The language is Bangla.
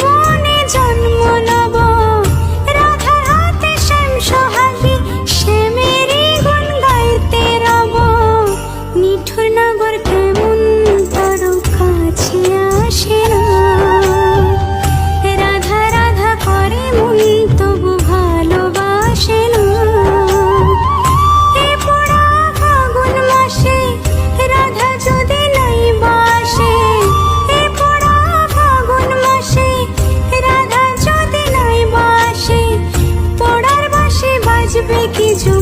বনে জন্ম নব। রাধার হাতে শ্যাম সোহাগী শ্যামেরই বাঁচবে কি যুগ